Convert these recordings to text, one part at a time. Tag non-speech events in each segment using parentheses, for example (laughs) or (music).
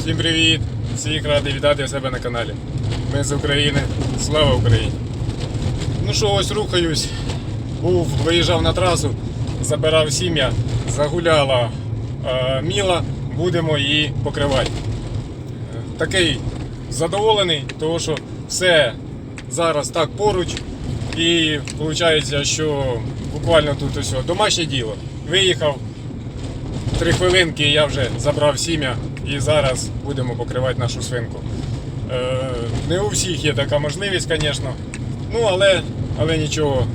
Всім привіт! Всіх радий вітати у себе на каналі. Ми з України. Слава Україні! Ну що, ось рухаюсь. Був, виїжджав на трасу, забирав сім'я, загуляла е, міла, будемо її покривати. Такий задоволений, тому що все зараз так поруч. І виходить, що буквально тут ось домашнє діло. Виїхав, Три хвилинки і я вже забрав сім'я і зараз будемо покривати нашу свинку. Е, не у всіх є така можливість, звісно. Ну, але, але нічого.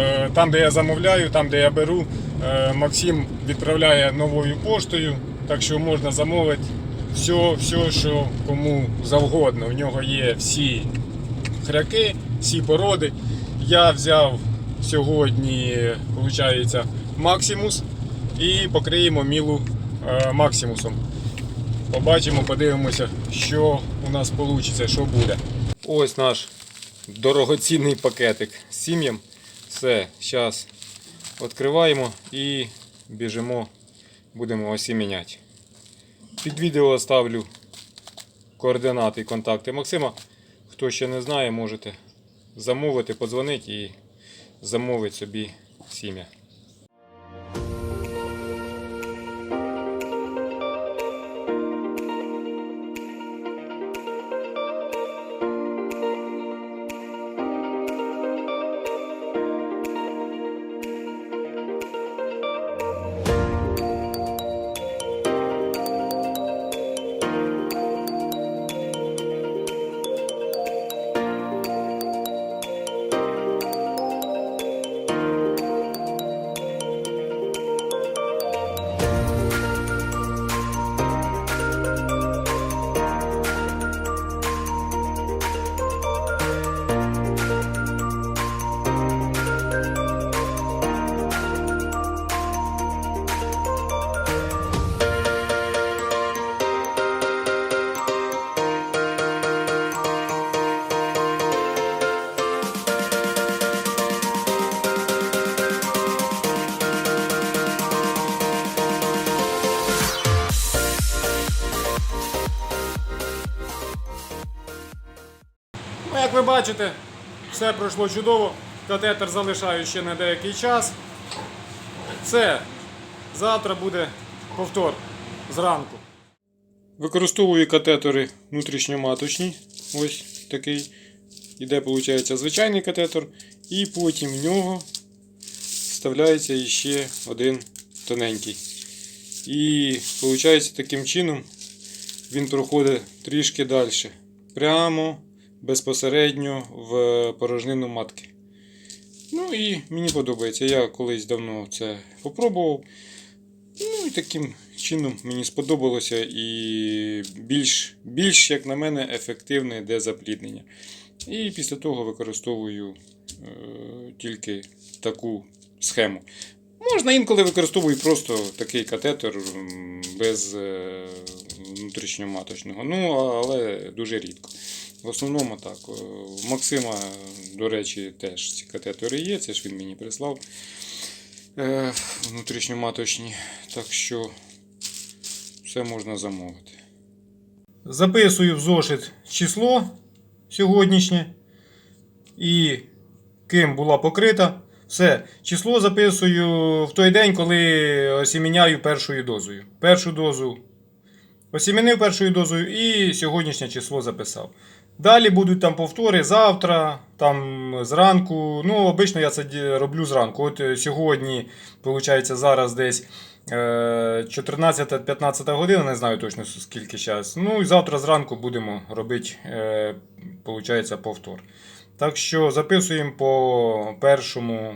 Е, там, де я замовляю, там, де я беру, е, Максим відправляє новою поштою, так що можна замовити все, все, що кому завгодно. У нього є всі хряки, всі породи. Я взяв сьогодні, виходить, Максимус і покриємо мілу Максимусом. Побачимо, подивимося, що у нас вийде, що буде. Ось наш дорогоцінний пакетик з сім'ям. Все, зараз відкриваємо і біжимо, будемо осіміняти. Під відео ставлю координати і контакти Максима. Хто ще не знає, можете замовити, подзвонити і замовити собі сім'я. Бачите, все пройшло чудово. Катетер залишаю ще на деякий час. Це завтра буде повтор зранку. Використовую катетери внутрішньоматочні. Ось такий. Іде, виходить, звичайний катетер. І потім в нього вставляється ще один тоненький. І виходить таким чином він проходить трішки далі. Прямо безпосередньо в порожнину матки. Ну і мені подобається. Я колись давно це попробував. Ну і таким чином мені сподобалося і більш, більш як на мене, ефективне йде запліднення. І після того використовую е, тільки таку схему. Можна інколи використовую просто такий катетер без е, внутрішньоматочного. Ну, але дуже рідко. В основному так. Е, У Максима, до речі, теж ці катетери є, це ж він мені прислав е, внутрішньоматочні. Так що все можна замовити. Записую в зошит число сьогоднішнє і ким була покрита. Все, число записую в той день, коли осіміняю першою дозою. Першу дозу осімінив першою дозою і сьогоднішнє число записав. Далі будуть там повтори завтра, там зранку. Ну, обично я це роблю зранку. От е, сьогодні, виходить, зараз десь е, 14-15 година, не знаю точно скільки час. Ну і завтра зранку будемо робити, е, виходить, повтор. Так що записуємо по першому,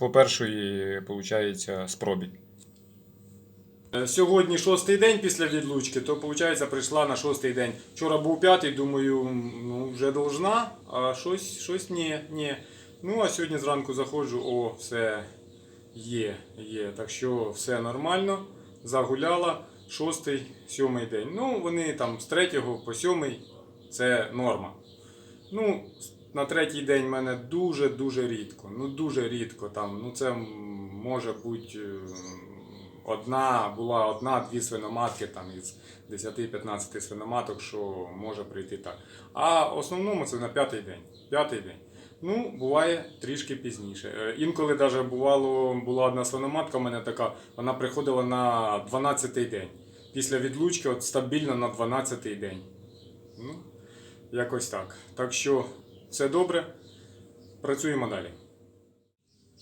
по першої, виходить, спробі. Е, Сьогодні шостий день після відлучки, то виходить прийшла на шостий день. Вчора був п'ятий, думаю, ну вже должна, а щось, щось ні, ні. Ну а сьогодні зранку заходжу, о, все є, є. Так що все нормально. Загуляла шостий, сьомий день. Ну, вони там з третього по сьомий це норма. Ну, на третій день в мене дуже-дуже рідко. Ну дуже рідко там. Ну це може бути. Одна була одна-дві свиноматки там із 10-15 свиноматок, що може прийти так. А в основному це на п'ятий день. П'ятий день. Ну, буває трішки пізніше. Е, Інколи навіть бувало, була одна свиноматка, у мене така, вона приходила на 12-й день. Після відлучки от стабільно на 12-й день. Ну, якось так. Так що все добре. Працюємо далі.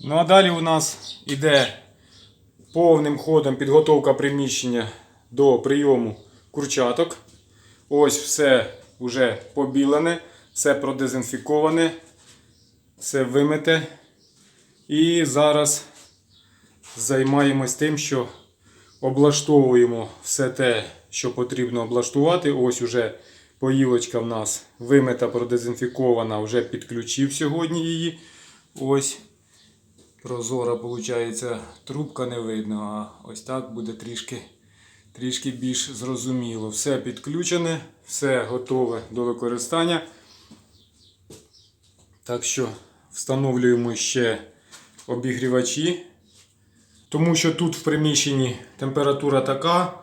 Ну а далі у нас іде повним ходом підготовка приміщення до прийому курчаток. Ось все вже побілене, все продезінфіковане, все вимите. І зараз займаємось тим, що облаштовуємо все те, що потрібно облаштувати. Ось уже поїлочка в нас вимита, продезінфікована, вже підключив сьогодні її. Ось. Прозора, виходить, трубка не видно, а ось так буде трішки, трішки більш зрозуміло. Все підключене, все готове до використання. Так що встановлюємо ще обігрівачі. Тому що тут в приміщенні температура така,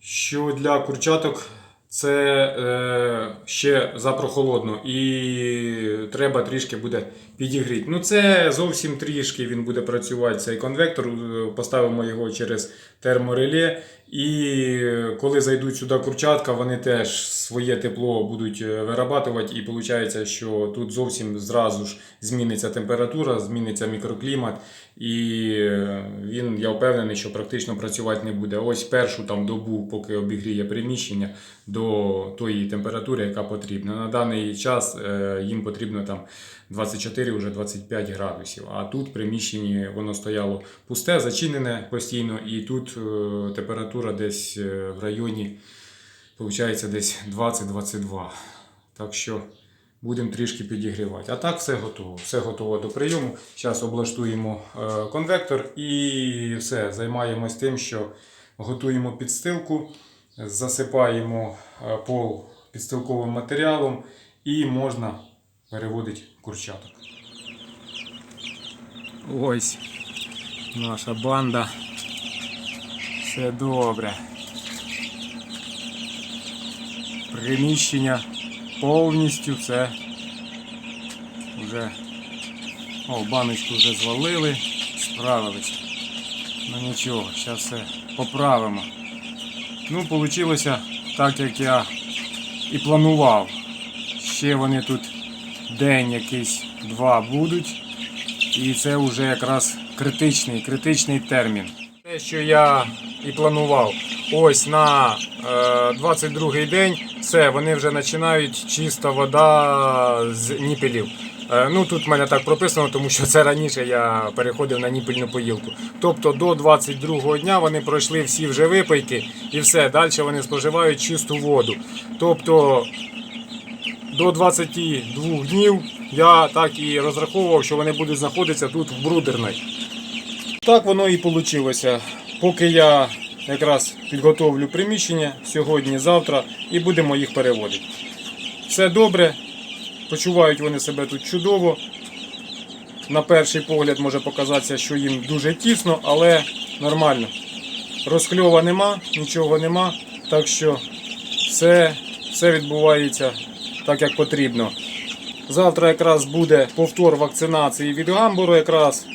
що для курчаток це е, ще запрохолодно і треба трішки буде підігріти. Ну це зовсім трішки він буде працювати цей конвектор. Е, Поставимо його через термореле. І коли зайдуть сюди курчатка, вони теж своє тепло будуть е, вирабатувати. І виходить, що тут зовсім зразу ж зміниться температура, зміниться мікроклімат, і е, він, я впевнений, що практично працювати не буде. Ось першу там добу, поки обігріє приміщення до тої температури, яка потрібна. На даний час е, їм потрібно там 24 вже 25 градусів. А тут в приміщенні воно стояло пусте, зачинене постійно, і тут е, температура десь е, в районі, виходить, десь 20-22. Так що будемо трішки підігрівати. А так все готово. Все готово до прийому. Зараз облаштуємо е, конвектор і все, займаємось тим, що готуємо підстилку, засипаємо пол підстилковим матеріалом і можна переводити курчаток. Ось наша банда. Все добре. Приміщення повністю все вже. О, баночку вже звалили, справилися. Ну нічого, зараз все поправимо. Ну, вийшло так, як я і планував. Ще вони тут день якийсь два будуть. І це вже якраз критичний, критичний термін. Те, що я і планував. Ось на е, 22 день все, вони вже починають чиста вода з ніпелів. Е, ну тут в мене так прописано, тому що це раніше я переходив на ніпельну поїлку. Тобто до 22 го дня вони пройшли всі вже випайки і все, далі вони споживають чисту воду. Тобто до 22 днів я так і розраховував, що вони будуть знаходитися тут в брудерної. Так воно і вийшло. Поки я якраз підготовлю приміщення сьогодні-завтра і будемо їх переводити. Все добре, почувають вони себе тут чудово. На перший погляд може показатися, що їм дуже тісно, але нормально. Розкльова нема, нічого нема, так що все, все відбувається так, як потрібно. Завтра якраз буде повтор вакцинації від гамбуру, якраз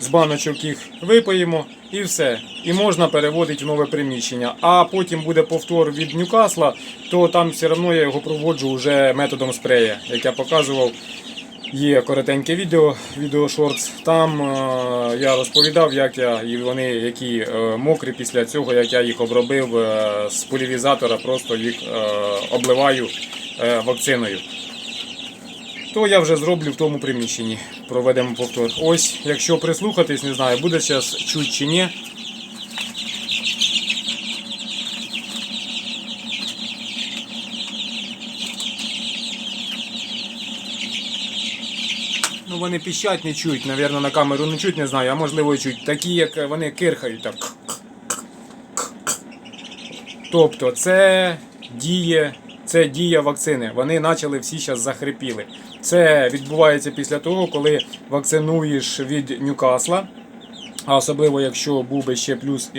з баночок їх випаємо і все. І можна переводити в нове приміщення. А потім буде повтор від Ньюкасла, то там все одно я його проводжу вже методом спрея, як я показував. Є коротеньке відео, відео шортс. Там е, я розповідав, як я і вони які е, мокрі після цього, як я їх обробив е, з полівізатора, просто їх е, обливаю вакциною. То я вже зроблю в тому приміщенні. Проведемо повтор. Ось, якщо прислухатись, не знаю, буде зараз чуть чи ні. Ну вони піщать не чують, напевно, на камеру не чуть, не знаю, а можливо і чуть. Такі, як вони кирхають так. Тобто це діє, це дія вакцини. Вони почали всі зараз захрипіли. Це відбувається після того, коли вакцинуєш від Ньюкасла. А особливо, якщо був би ще плюс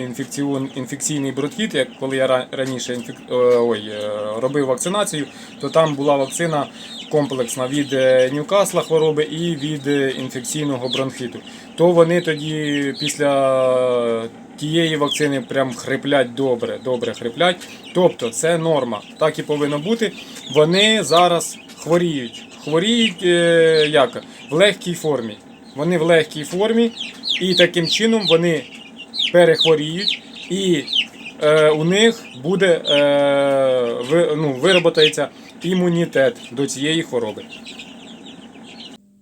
інфекційний бронхіт, як коли я раніше інфек... е, ой, е, робив вакцинацію, то там була вакцина комплексна від е, Ньюкасла хвороби і від інфекційного бронхіту. То вони тоді після тієї вакцини прям хриплять добре, добре хриплять. Тобто це норма, так і повинно бути. Вони зараз хворіють. Хворіють е, як? В легкій формі. Вони в легкій формі, і таким чином вони перехворіють, і е, у них буде е, ну, вироботається імунітет до цієї хвороби.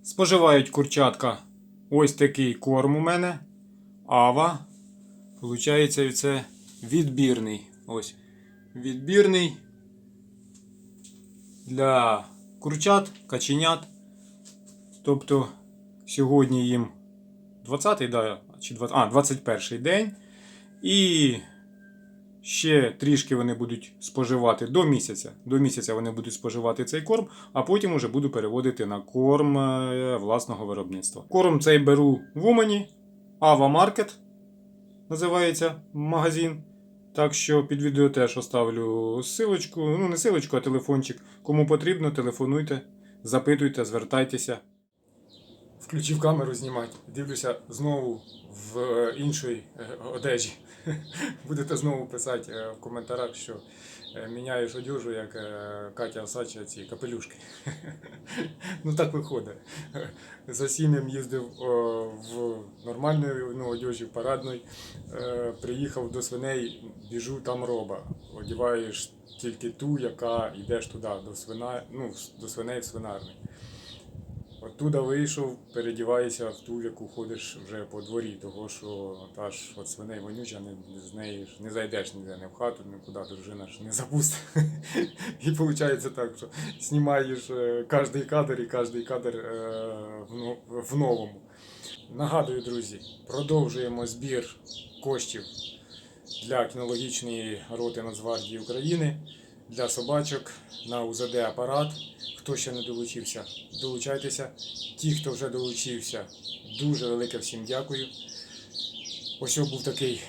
Споживають курчатка ось такий корм у мене. Ава. Получається, це відбірний. Ось. Відбірний для курчат, каченят. Тобто сьогодні їм 20-й, да, чи 20, а, 21 день. І ще трішки вони будуть споживати до місяця. До місяця вони будуть споживати цей корм, а потім уже буду переводити на корм е, власного виробництва. Корм цей беру в Умані, Ава Market називається магазин. Так що під відео теж оставлю силочку, ну не силочку, а телефончик. Кому потрібно, телефонуйте, запитуйте, звертайтеся. Включив камеру знімати. Дивлюся знову в е, іншій е, одежі. (laughs) Будете знову писати е, в коментарях, що міняєш одежу, як Катя Осача ці капелюшки. (laughs) Ну так виходить. (laughs) За сім'ям їздив в нормальній ну, одежі, в парадній. Е, Приїхав до свиней, біжу, там роба. Одіваєш тільки ту, яка йдеш туди, до, свина, ну, до свиней в свинарні. Оттуда вийшов, передіваєшся в ту, в яку ходиш вже по дворі, того що та ж от свиней вонюча, не, з неї ж не зайдеш ніде, не в хату, нікуди, дружина ж не запустить. І виходить так, що знімаєш е, кожний кадр і кожний кадр е, в новому. Нагадую, друзі, продовжуємо збір коштів для кінологічної роти Нацгвардії України для собачок на УЗД апарат. Хто ще не долучився, долучайтеся. Ті, хто вже долучився, дуже велике всім дякую. Ось був такий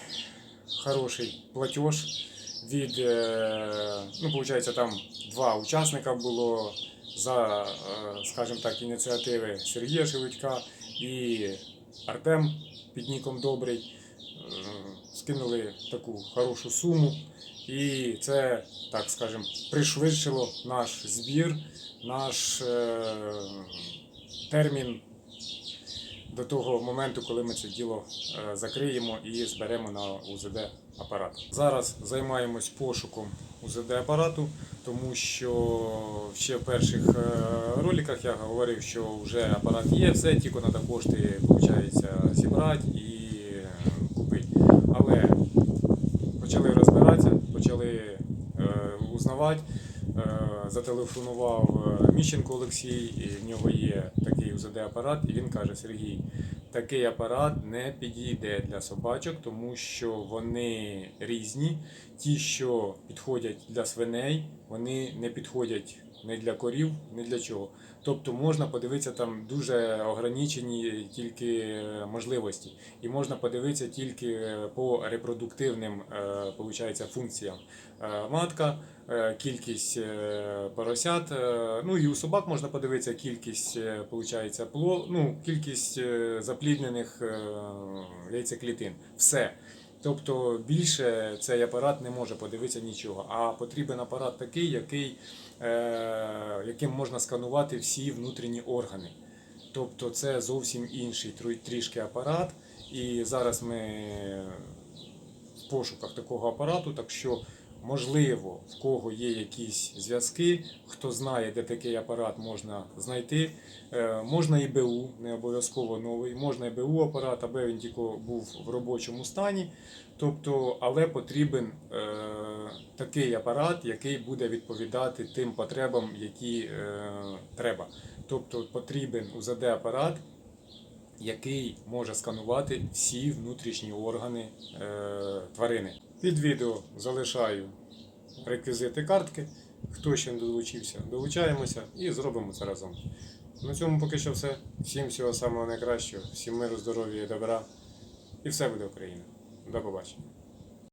хороший платеж від, е, ну, виходить, там два учасника було за, е, скажімо так, ініціативи Сергія Шелудька і Артем під ніком Добрий. Е, Скинули таку хорошу суму. І це, так скажемо, пришвидшило наш збір, наш е, термін до того моменту, коли ми це діло е, закриємо і зберемо на УЗД апарат. Зараз займаємось пошуком УЗД апарату, тому що ще в перших е, роликах я говорив, що вже апарат є, все, тільки треба кошти виходить, зібрати і е, купити. Але почали розбиратися, почали е, узнавати. Е, зателефонував е, Міщенко Олексій, і в нього є такий УЗД-апарат, і він каже: Сергій, такий апарат не підійде для собачок, тому що вони різні. Ті, що підходять для свиней, вони не підходять не для корів, не для чого. Тобто можна подивитися там дуже ограничені тільки е, можливості, і можна подивитися тільки е, по репродуктивним е, получається, функціям. Матка, кількість поросят, ну і у собак можна подивитися кількість получається, пло, ну, кількість запліднених яйцеклітин. Все. Тобто більше цей апарат не може подивитися нічого. А потрібен апарат такий, який, е, яким можна сканувати всі внутрішні органи. Тобто це зовсім інший трішки апарат. І зараз ми в пошуках такого апарату, так що можливо в кого є якісь зв'язки, хто знає, де такий апарат можна знайти. Е, Можна і БУ, не обов'язково новий, можна і БУ апарат, аби він тільки був в робочому стані. Тобто, але потрібен е, такий апарат, який буде відповідати тим потребам, які е, треба. Тобто потрібен УЗД-апарат, який може сканувати всі внутрішні органи е, тварини. Під відео залишаю реквізити картки. Хто ще не долучився, долучаємося і зробимо це разом. На цьому поки що все. Всім всього самого найкращого, всім миру, здоров'я і добра. І все буде Україна. До побачення.